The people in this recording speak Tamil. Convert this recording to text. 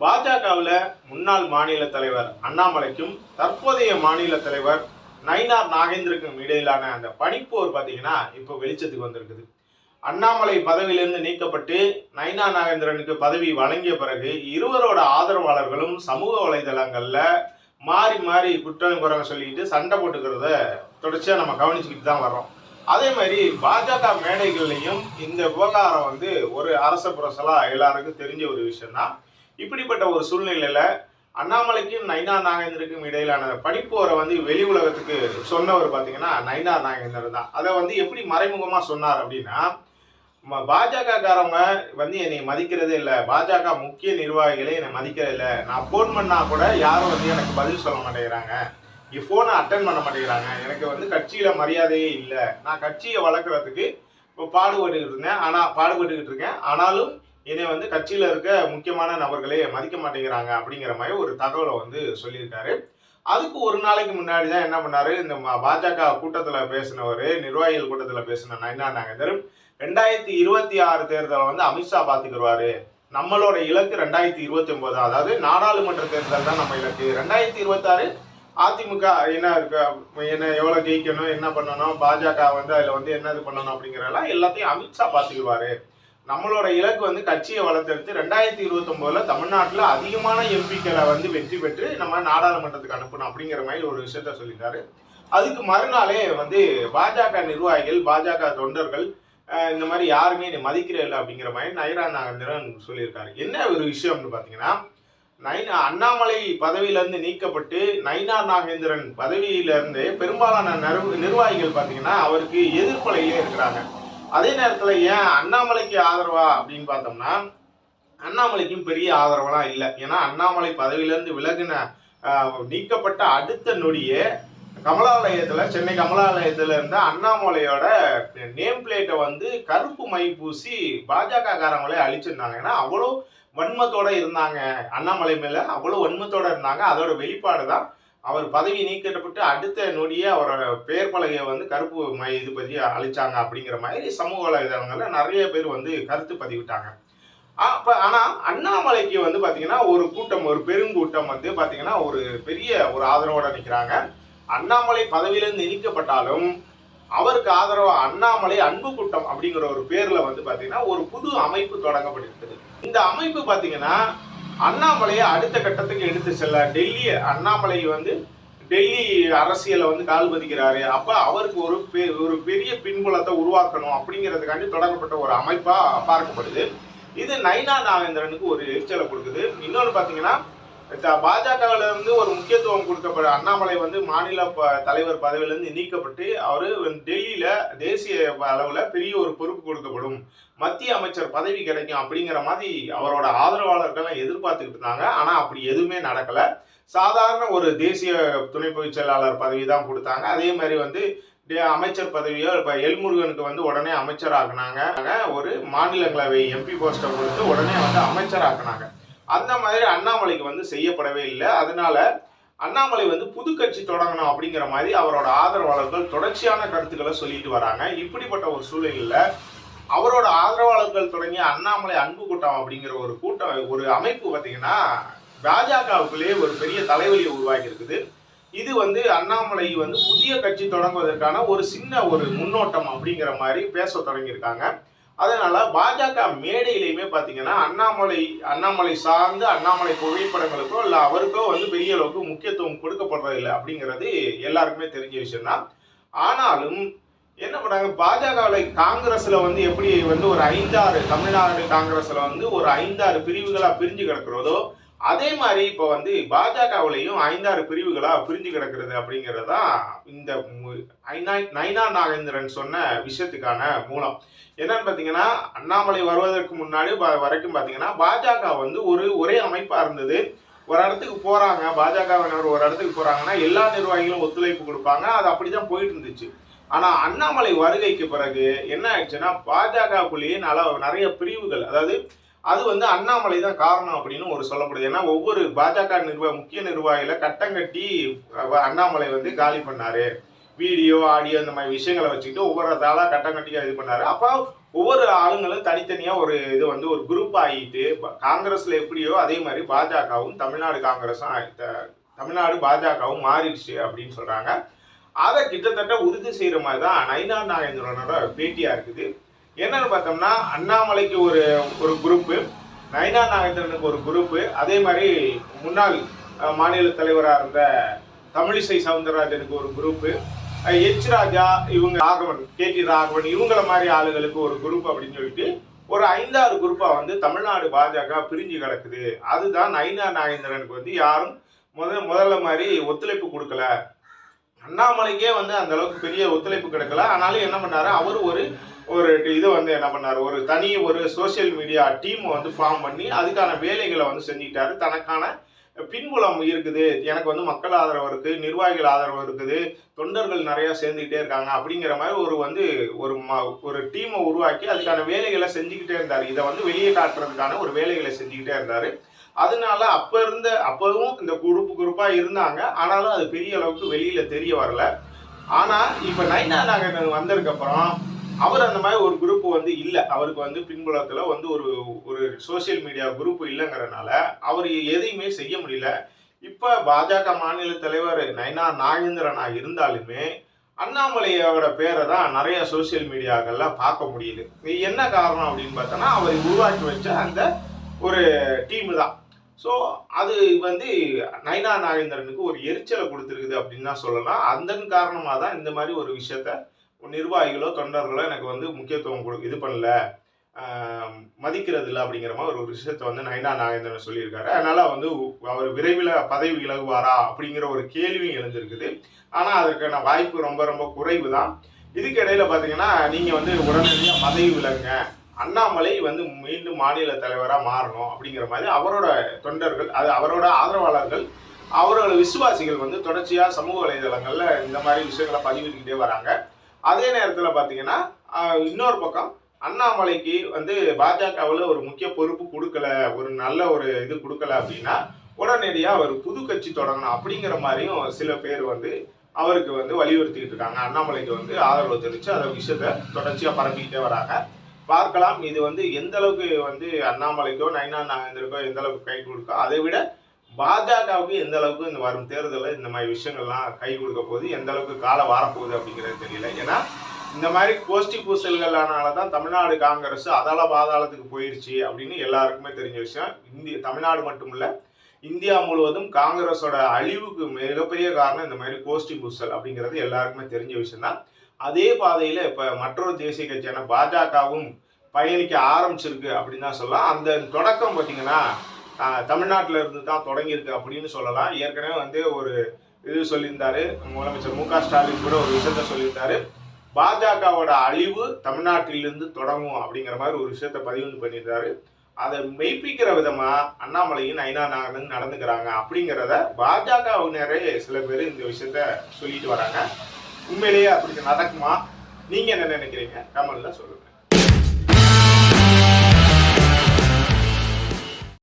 பாஜகவில் முன்னாள் மாநில தலைவர் அண்ணாமலைக்கும் தற்போதைய மாநில தலைவர் நயினார் நாகேந்திரக்கும் இடையிலான அந்த பனிப்போர் பார்த்தீங்கன்னா இப்போ வெளிச்சத்துக்கு வந்திருக்குது. அண்ணாமலை பதவியிலிருந்து நீக்கப்பட்டு நயினா நாகேந்திரனுக்கு பதவி வழங்கிய பிறகு இருவரோட ஆதரவாளர்களும் சமூக வலைதளங்களில் மாறி மாறி குற்றம் குறைங்க சொல்லிக்கிட்டு சண்டை போட்டுக்கிறத தொடர்ச்சியாக நம்ம கவனிச்சுக்கிட்டு தான் வர்றோம். அதே மாதிரி பாஜக மேடைகள்லையும் இந்த விவகாரம் வந்து ஒரு அரச புரசலாக எல்லாருக்கும் தெரிஞ்ச ஒரு விஷயம்தான். இப்படிப்பட்ட ஒரு சூழ்நிலையில அண்ணாமலைக்கும் நைனா நாகேந்தருக்கும் இடையிலான படிப்போரை வந்து வெளி உலகத்துக்கு சொன்னவர் பார்த்தீங்கன்னா நைனா நாகேந்திரன் தான். அதை வந்து எப்படி மறைமுகமாக சொன்னார் அப்படின்னா பாஜக காரவங்க வந்து என்னை மதிக்கிறதே இல்லை. பாஜக முக்கிய நிர்வாகிகளே என்னை மதிக்கிறதே இல்லை. நான் ஃபோன் பண்ணா கூட யாரும் வந்து எனக்கு பதில் சொல்ல மாட்டேங்கிறாங்க. என் ஃபோனை அட்டன் பண்ண மாட்டேங்கிறாங்க. எனக்கு வந்து கட்சியில் மரியாதையே இல்லை. நான் கட்சியை வளர்க்குறதுக்கு இப்போ பாடுபட்டுக்கிட்டு இருந்தேன். ஆனால் பாடுபட்டுக்கிட்டு இருக்கேன். ஆனாலும் இதை வந்து கட்சியில் இருக்க முக்கியமான நபர்களே மதிக்க மாட்டேங்கிறாங்க அப்படிங்கிற மாதிரி ஒரு தகவலை வந்து சொல்லியிருக்காரு. அதுக்கு ஒரு நாளைக்கு முன்னாடி தான் என்ன பண்ணார்? இந்த பாஜக கூட்டத்தில் பேசினவர் நிர்வாகிகள் கூட்டத்தில் பேசின நயனா நாகேந்தர் ரெண்டாயிரத்தி இருபத்தி ஆறு தேர்தலை வந்து அமித்ஷா பார்த்துக்கிடுவாரு நம்மளோட இலக்கு ரெண்டாயிரத்தி இருபத்தி ஒன்பது அதாவது நாடாளுமன்ற தேர்தல் தான் நம்ம இலக்கு. ரெண்டாயிரத்தி இருபத்தாறு அதிமுக என்ன இருக்கு? என்ன எவ்வளோ ஜெயிக்கணும்? என்ன பண்ணணும்? பாஜக வந்து அதில் வந்து என்ன இது பண்ணணும் அப்படிங்கிறதெல்லாம் எல்லாத்தையும் அமித்ஷா பார்த்துக்குவாரு நம்மளோட இலக்கு வந்து கட்சியை வளர்த்தெடுத்து ரெண்டாயிரத்தி இருபத்தொம்போதுல தமிழ்நாட்டில் அதிகமான எம்பிக்களை வந்து வெற்றி பெற்று நம்ம நாடாளுமன்றத்துக்கு அனுப்பணும் அப்படிங்கிற மாதிரி ஒரு விஷயத்த சொல்லியிருக்காரு அதுக்கு மறுநாளே வந்து பாஜக நிர்வாகிகள் பாஜக தொண்டர்கள் இந்த மாதிரி யாருமே என்னை மதிக்கிற இல்லை அப்படிங்கிற மாதிரி நயரா நாகேந்திரன் சொல்லியிருக்காரு. என்ன ஒரு விஷயம்னு பார்த்தீங்கன்னா நைனா அண்ணாமலை பதவியிலிருந்து நீக்கப்பட்டு நைனா நாகேந்திரன் பதவியிலிருந்து பெரும்பாலான நிர்வாகிகள் பார்த்தீங்கன்னா அவருக்கு எதிர்ப்பலையிலே இருக்கிறாங்க. அதே நேரத்தில் ஏன் அண்ணாமலைக்கு ஆதரவா அப்படின்னு பார்த்தோம்னா அண்ணாமலைக்கும் பெரிய ஆதரவெல்லாம் இல்லை. ஏன்னா அண்ணாமலை பதவியிலேருந்து விலகின நீக்கப்பட்ட அடுத்த நொடியே கமலாலயத்தில் சென்னை கமலாலயத்தில் இருந்த அண்ணாமலையோட நேம் பிளேட்டை வந்து கருப்பு மை பூசி பாஜக காரங்களே அழிச்சிருந்தாங்க. ஏன்னா அவ்வளோ வன்மத்தோட இருந்தாங்க. அண்ணாமலை மேலே அவ்வளோ வன்மத்தோட இருந்தாங்க. அதோட வெளிப்பாடு தான் அவர் பதவி நீக்கப்பட்டு அடுத்த நொடியே அவரோட பெயர் பலகையை வந்து கருப்பு மை இது பற்றி அழிச்சாங்க அப்படிங்கிற மாதிரி சமூக வலைதளங்களில் நிறைய பேர் வந்து கருத்து பதிவிட்டாங்க. அப்போ ஆனால் அண்ணாமலைக்கு வந்து பார்த்தீங்கன்னா ஒரு கூட்டம் ஒரு பெருங்கூட்டம் வந்து பார்த்தீங்கன்னா ஒரு பெரிய ஒரு ஆதரவோட நிற்கிறாங்க அண்ணாமலை பதவியிலிருந்து நீக்கப்பட்டாலும் அவருக்கு ஆதரவாக அண்ணாமலை அன்பு கூட்டம் அப்படிங்கிற ஒரு பேரில் வந்து பார்த்தீங்கன்னா ஒரு புது அமைப்பு தொடங்கப்பட்டிருக்குது. இந்த அமைப்பு பார்த்தீங்கன்னா அண்ணாமலையை அடுத்த கட்டத்துக்கு எடுத்து செல்ல டெல்லி அண்ணாமலை வந்து டெல்லி அரசியலை வந்து கால் பதிக்கிறாரு. அப்போ அவருக்கு ஒரு பெ- ஒரு பெரிய பின்புலத்தை உருவாக்கணும் அப்படிங்கிறதுக்காண்டி தொடங்கப்பட்ட ஒரு அமைப்பாக பார்க்கப்படுது. இது நைனா நாகேந்திரனுக்கு ஒரு எரிச்சலை கொடுக்குது. இன்னொன்று பார்த்தீங்கன்னா பாஜகவில் இருந்து ஒரு முக்கியத்துவம் கொடுக்கப்பட அண்ணாமலை வந்து மாநில ப- தலைவர் பதவியிலிருந்து நீக்கப்பட்டு அவர் டெல்லியில் தேசிய அளவில் பெரிய ஒரு பொறுப்பு கொடுக்கப்படும். மத்திய அமைச்சர் பதவி கிடைக்கும் அப்படிங்கிற மாதிரி அவரோட ஆதரவாளர்கள்லாம் எதிர்பார்த்துக்கிட்டு இருந்தாங்க. ஆனால் அப்படி எதுவுமே நடக்கல. சாதாரண ஒரு தேசிய துணை பொதுச் செயலாளர் பதவி தான் கொடுத்தாங்க. அதே மாதிரி வந்து அமைச்சர் பதவியோ இப்போ எல்முருகனுக்கு வந்து உடனே அமைச்சராக்குனாங்க. ஒரு மாநிலங்களவை எம்பி போஸ்ட்டை கொடுத்து உடனே வந்து அமைச்சராக்குனாங்க. அந்த மாதிரி அண்ணாமலைக்கு வந்து செய்யப்படவே இல்லை. அதனால அண்ணாமலை வந்து புது கட்சி தொடங்கணும் அப்படிங்கிற மாதிரி அவரோட ஆதரவாளர்கள் தொடர்ச்சியான கருத்துக்களை சொல்லிட்டு வராங்க. இப்படிப்பட்ட ஒரு சூழ்நிலையில் அவரோட ஆதரவாளர்கள் தொடங்கிய அண்ணாமலை அன்பு கூட்டம் அப்படிங்கிற ஒரு கூட்டம் ஒரு அமைப்பு பார்த்தீங்கன்னா பாஜகவுக்குள்ளேயே ஒரு பெரிய தலைவலியை உருவாக்கி இருக்குது இது வந்து அண்ணாமலை வந்து புதிய கட்சி தொடங்குவதற்கான ஒரு சின்ன ஒரு முன்னோட்டம் அப்படிங்கிற மாதிரி பேச தொடங்கியிருக்காங்க. அதனால பாஜக மேடையிலையுமே பார்த்தீங்கன்னா அண்ணாமலை அண்ணாமலை சார்ந்து அண்ணாமலை புகைப்படங்களுக்கோ இல்லை அவருக்கோ வந்து பெரிய அளவுக்கு முக்கியத்துவம் கொடுக்கப்படுறதில்லை அப்படிங்கிறது எல்லாருக்குமே தெரிஞ்ச விஷயம்தான். ஆனாலும் என்ன பண்ணாங்க பாஜகவில் காங்கிரஸில் வந்து எப்படி வந்து ஒரு ஐந்தாறு தமிழ்நாடு காங்கிரஸில் வந்து ஒரு ஐந்தாறு பிரிவுகளாக பிரிஞ்சு கிடக்கிறதோ அதே மாதிரி இப்போ வந்து பாஜகவுலையும் ஐந்தாறு பிரிவுகளாக பிரிஞ்சு கிடக்கிறது அப்படிங்கிறது தான் இந்த ஐநா- நைனா நாகேந்திரன் சொன்ன விஷயத்துக்கான மூலம். என்னன்னு பார்த்தீங்கன்னா அண்ணாமலை வருவதற்கு முன்னாடி வரைக்கும் பார்த்தீங்கன்னா பாஜக வந்து ஒரு ஒரே அமைப்பாக இருந்தது. ஒரு இடத்துக்கு போகிறாங்க பாஜகவினர் ஒரு இடத்துக்கு போகிறாங்கன்னா எல்லா நிர்வாகிகளும் ஒத்துழைப்பு கொடுப்பாங்க. அது அப்படி தான் போயிட்டு இருந்துச்சு ஆனால் அண்ணாமலை வருகைக்கு பிறகு என்ன ஆயிடுச்சுன்னா பாஜகக்குள்ளேயே நல்ல நிறைய பிரிவுகள் அதாவது அது வந்து அண்ணாமலை தான் காரணம் அப்படின்னு ஒரு சொல்லப்படுது. ஏன்னா ஒவ்வொரு பாஜக நிர்வாக முக்கிய நிர்வாகிகளை கட்டம் கட்டி அண்ணாமலை வந்து காலி பண்ணாரு. வீடியோ ஆடியோ இந்த மாதிரி விஷயங்களை வச்சுக்கிட்டு ஒவ்வொரு தாளாக கட்டங்கட்டியாக இது பண்ணாரு. அப்போ ஒவ்வொரு ஆளுங்களும் தனித்தனியாக ஒரு இது வந்து ஒரு குரூப் ஆகிட்டு ப- காங்கிரஸ்ல எப்படியோ அதே மாதிரி பாஜகவும் தமிழ்நாடு காங்கிரஸும் த- தமிழ்நாடு பாஜகவும் மாறிடுச்சு அப்படின்னு சொல்றாங்க. அதை கிட்டத்தட்ட உறுதி செய்கிற மாதிரி தான் நைனா நாகேந்திரனோட பேட்டியாக இருக்குது. என்னன்னு பார்த்தோம்னா அண்ணாமலைக்கு ஒரு ஒரு குரூப்பு நயனா நாகேந்திரனுக்கு ஒரு குரூப்பு அதே மாதிரி முன்னாள் மாநில தலைவராக இருந்த தமிழிசை சவுந்தரராஜனுக்கு ஒரு குரூப்பு எச் ராஜா இவங்க ராகவன் கே டி ராகவன் இவங்கள மாதிரி ஆளுகளுக்கு ஒரு குரூப் அப்படின்னு சொல்லிட்டு ஒரு ஐந்தாறு குரூப்பாக வந்து தமிழ்நாடு பாஜக பிரிஞ்சு கிடக்குது. அதுதான் நயனா நாகேந்திரனுக்கு வந்து யாரும் முத முதல்ல மாதிரி ஒத்துழைப்பு கொடுக்கல. அண்ணாமலைக்கே வந்து அந்த அளவுக்கு பெரிய ஒத்துழைப்பு கிடைக்கல. ஆனாலும் என்ன பண்ணாரு? அவர் ஒரு ஒரு இதை வந்து என்ன பண்ணார்? ஒரு தனி ஒரு சோஷியல் மீடியா டீம் வந்து ஃபார்ம் பண்ணி அதுக்கான வேலைகளை வந்து செஞ்சுக்கிட்டாரு. தனக்கான பின்புலம் இருக்குது. எனக்கு வந்து மக்கள் ஆதரவு இருக்குது நிர்வாகிகள் ஆதரவு இருக்குது தொண்டர்கள் நிறையா சேர்ந்துக்கிட்டே இருக்காங்க அப்படிங்கிற மாதிரி ஒரு வந்து ஒரு ம ஒரு டீமை உருவாக்கி அதுக்கான வேலைகளை செஞ்சுக்கிட்டே இருந்தார். இதை வந்து வெளியே காட்டுறதுக்கான ஒரு வேலைகளை செஞ்சுக்கிட்டே இருந்தார். அதனால அப்போ இருந்த அப்பவும் இந்த குரூப் குரூப்பாக இருந்தாங்க. ஆனாலும் அது பெரிய அளவுக்கு வெளியில தெரிய வரல. ஆனா இப்போ நைனா நாகேந்திரன் வந்ததுக்கு அப்புறம் அவர் அந்த மாதிரி ஒரு குரூப் வந்து இல்லை. அவருக்கு வந்து பின்புலத்தில் வந்து ஒரு ஒரு சோஷியல் மீடியா குரூப் இல்லைங்கிறனால அவர் எதையுமே செய்ய முடியல. இப்போ பாஜக மாநில தலைவர் நைனா நாகேந்திரனா இருந்தாலுமே அண்ணாமலையோட பேரை தான் நிறைய சோஷியல் மீடியாக்கள்ல பார்க்க முடியுது. என்ன காரணம் அப்படின்னு பார்த்தோன்னா அவர் உருவாக்கி வச்ச அந்த ஒரு டீம் தான். ஸோ அது வந்து நைனா நாகேந்திரனுக்கு ஒரு எரிச்சலை கொடுத்துருக்குது அப்படின்னு தான் சொல்லலாம். அதன் காரணமாக தான் இந்த மாதிரி ஒரு விஷயத்த நிர்வாகிகளோ தொண்டர்களோ எனக்கு வந்து முக்கியத்துவம் கொடு இது பண்ணல. மதிக்கிறது இல்லை அப்படிங்கிற மாதிரி ஒரு விஷயத்த வந்து நைனா நாகேந்திரன் சொல்லியிருக்காரு. அதனால் வந்து அவர் விரைவில் பதவி விலகுவாரா அப்படிங்கிற ஒரு கேள்வியும் எழுந்திருக்குது. ஆனால் அதற்கான வாய்ப்பு ரொம்ப ரொம்ப குறைவு தான். இதுக்கு இடையில் பார்த்தீங்கன்னா நீங்கள் வந்து உடனடியாக பதவி விலகுங்க. அண்ணாமலை வந்து மீண்டும் மாநில தலைவராக மாறணும் அப்படிங்கிற மாதிரி அவரோட தொண்டர்கள் அது அவரோட ஆதரவாளர்கள் அவரோட விசுவாசிகள் வந்து தொடர்ச்சியாக சமூக வலைதளங்களில் இந்த மாதிரி விஷயங்களை பதிவிட்டுக்கிட்டே வராங்க. அதே நேரத்தில் பார்த்தீங்கன்னா இன்னொரு பக்கம் அண்ணாமலைக்கு வந்து பாஜகவில் ஒரு முக்கிய பொறுப்பு கொடுக்கல ஒரு நல்ல ஒரு இது கொடுக்கல அப்படின்னா உடனடியாக அவர் புது கட்சி தொடங்கணும் அப்படிங்கிற மாதிரியும் சில பேர் வந்து அவருக்கு வந்து வலியுறுத்திக்கிட்டு இருக்காங்க. அண்ணாமலைக்கு வந்து ஆதரவு தெரிவித்து அதை விஷயத்தை தொடர்ச்சியாக பரப்பிக்கிட்டே வராங்க. பார்க்கலாம். இது வந்து எந்த அளவுக்கு வந்து அண்ணாமலைக்கோ நைனா நாகேந்திரக்கோ எந்த அளவுக்கு கை கொடுக்கோ அதை விட பாஜகவுக்கு எந்த அளவுக்கு இந்த வரும் தேர்தலில் இந்த மாதிரி விஷயங்கள்லாம் கை கொடுக்க போகுது எந்த அளவுக்கு காலம் வரப்போகுது அப்படிங்கிறது தெரியல. ஏன்னா இந்த மாதிரி கோஷ்டி பூசல்களானால தான் தமிழ்நாடு காங்கிரஸ் அதால பாதாளத்துக்கு போயிடுச்சு அப்படின்னு எல்லாருக்குமே தெரிஞ்ச விஷயம். இந்திய தமிழ்நாடு மட்டும் இல்லை இந்தியா முழுவதும் காங்கிரஸோட அழிவுக்கு மிகப்பெரிய காரணம் இந்த மாதிரி கோஷ்டி பூசல் அப்படிங்கிறது எல்லாருக்குமே தெரிஞ்ச விஷயம் தான் அதே பாதையில் இப்போ மற்றொரு தேசிய கட்சியான பாஜகவும் பயணிக்க ஆரம்பிச்சிருக்கு அப்படின்னு தான் சொல்லலாம். அந்த தொடக்கம் பார்த்தீங்கன்னா தமிழ்நாட்டில் இருந்து தான் தொடங்கியிருக்கு அப்படின்னு சொல்லலாம். ஏற்கனவே வந்து ஒரு இது சொல்லியிருந்தாரு. முதலமைச்சர் மு க ஸ்டாலின் கூட ஒரு விஷயத்த சொல்லியிருந்தாரு. பாஜகவோட அழிவு தமிழ்நாட்டிலிருந்து தொடங்கும் அப்படிங்கிற மாதிரி ஒரு விஷயத்த பதிவு பண்ணியிருந்தாரு அதை மெய்ப்பிக்கிற விதமா அண்ணாமலையும் ஐநா நாகனும் நடந்துக்கிறாங்க அப்படிங்கிறத பாஜகவினரே சில பேர் இந்த விஷயத்த சொல்லிட்டு வராங்க. உண்மையிலேயே அப்படி நடக்குமா? நீங்க என்ன நினைக்கிறீங்க? கமெண்ட்ல சொல்லுங்க.